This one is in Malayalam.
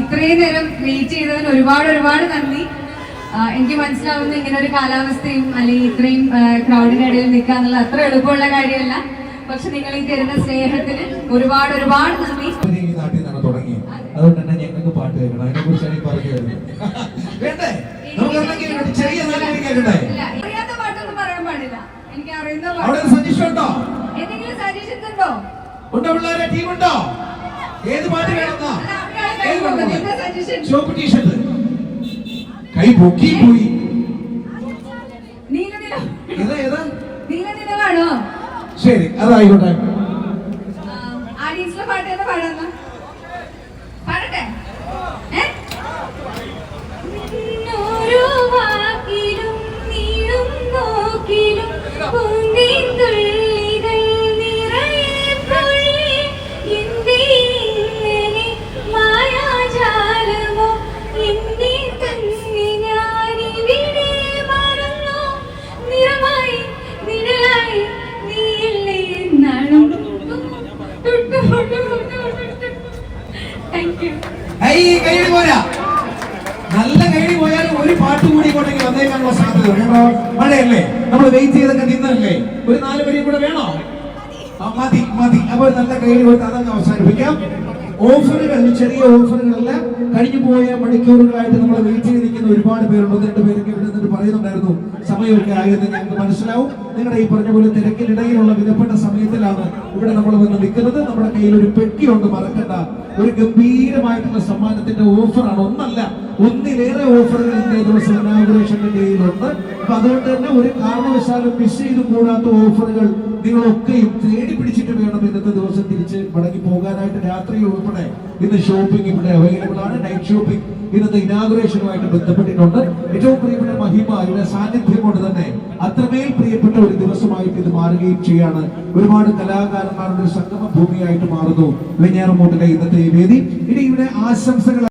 ഇത്രയും നേരം വെയിറ്റ് ചെയ്തതിന് ഒരുപാട് ഒരുപാട് നന്ദി. എനിക്ക് മനസ്സിലാവുന്ന ഇങ്ങനെ ഒരു കാലാവസ്ഥയും അല്ലെങ്കിൽ ഇത്രയും ക്രൗഡിന്റെ ഇടയിൽ നിൽക്കുക എന്നുള്ളത് അത്ര എളുപ്പമുള്ള കാര്യമല്ല. പക്ഷെ നിങ്ങൾ ഈ തരുന്ന സ്നേഹത്തിന് ഒരുപാട് ഒരുപാട് നന്ദി. അതുകൊണ്ട് തന്നെ ഞങ്ങൾക്ക് പാട്ട് കേൾക്കണം. അതിനെ കുറിച്ചാണ് അറിയാത്ത പാട്ടൊന്നും പറയാൻ പാടില്ല. എനിക്ക് അറിയുന്ന എന്തെങ്കിലും സജഷൻസ് ഉണ്ടോ? ഉണ്ടോ പിള്ളേരെ? ടീം ഉണ്ടോ ഏത് പാട്ട് വേണമെന്നാ ചുവപ്പ് ടീഷർട്ട് കൈ പൊക്കി പോയി. ശരി അതായിക്കോട്ടെ. കൈയടി പോരാ. നല്ല കൈയടി പോയാലും ഒരു പാട്ട് കൂടി ഇങ്ങോട്ടേക്ക് വന്നേക്കാനുള്ള സാധ്യത കേട്ടോ? മഴയല്ലേ? നമ്മൾ വെയിറ്റ് ചെയ്തൊക്കെ നിന്നല്ലേ ഒരു നാല് വരി കൂടെ വേണോ? മതി മതി. അപ്പൊ നല്ല കൈയടി കൊടുത്ത് അതങ്ങ് അവസാനിപ്പിക്കാം. ഓഫറുകൾ ചെറിയ ഓഫറുകളല്ല. കഴിഞ്ഞു പോയ മണിക്കൂറുകളായിട്ട് നമ്മൾ വെയിറ്റ് ചെയ്ത് നിൽക്കുന്ന ഒരുപാട് പേരുണ്ട്. ഒന്ന് രണ്ട് പേരൊക്കെ ഇവിടെ നിന്നിട്ട് പറയുന്നുണ്ടായിരുന്നു. സമയമൊക്കെ ആയെന്ന് ഞങ്ങൾക്ക് മനസ്സിലാവും. നിങ്ങളുടെ ഈ പറഞ്ഞ പോലെ തിരക്കിനിടയിലുള്ള വിലപ്പെട്ട സമയത്തിലാണ് ഇവിടെ നമ്മൾ വന്ന് നിൽക്കുന്നത്. നമ്മുടെ കയ്യിൽ ഒരു പെട്ടിയുണ്ട് മറക്കണ്ട. ഒരു ഗംഭീരമായിട്ടുള്ള സമ്മാനത്തിന്റെ ഓഫറാണ്. ഒന്നല്ല ഒന്നിലേറെ ഓഫറുകൾ ഇന്നേ ദിവസം ഇനാഗുറേഷന്റെ കയ്യിലുണ്ട്. അപ്പൊ അതുകൊണ്ട് തന്നെ ഒരു കാരണവശാലും മിസ് ചെയ്ത് കൂടാത്ത ഓഫറുകൾ നിങ്ങളൊക്കെയും തേടി പിടിച്ചിട്ട് വേണം ഇന്നത്തെ ദിവസം തിരിച്ച് മടങ്ങി പോകാനായിട്ട്. രാത്രി ഉൾപ്പെടെ ഇന്ന് ഷോപ്പിംഗ് ഇവിടെ അവൈലബിൾ ആണ്. നൈറ്റ് ഷോപ്പിംഗ് ഇന്നത്തെ ഇനാഗുറേഷനുമായിട്ട് ബന്ധപ്പെട്ടിട്ടുണ്ട്. ഏറ്റവും പ്രിയപ്പെട്ട മഹിമ ഇവിടെ സാന്നിധ്യം കൊണ്ട് തന്നെ അത്രമേൽ പ്രിയപ്പെട്ട ഒരു ദിവസമായിട്ട് ഇത് മാറുകയും ചെയ്യാണ്. ഒരുപാട് കലാകാരന്മാരുടെ ഒരു സംഗമ ഭൂമിയായിട്ട് മാറുന്നു. വെഞ്ഞാറമൂട്ടിലെ ഇന്നത്തെ വേദി. ഇനി ഇവിടെ ആശംസകൾ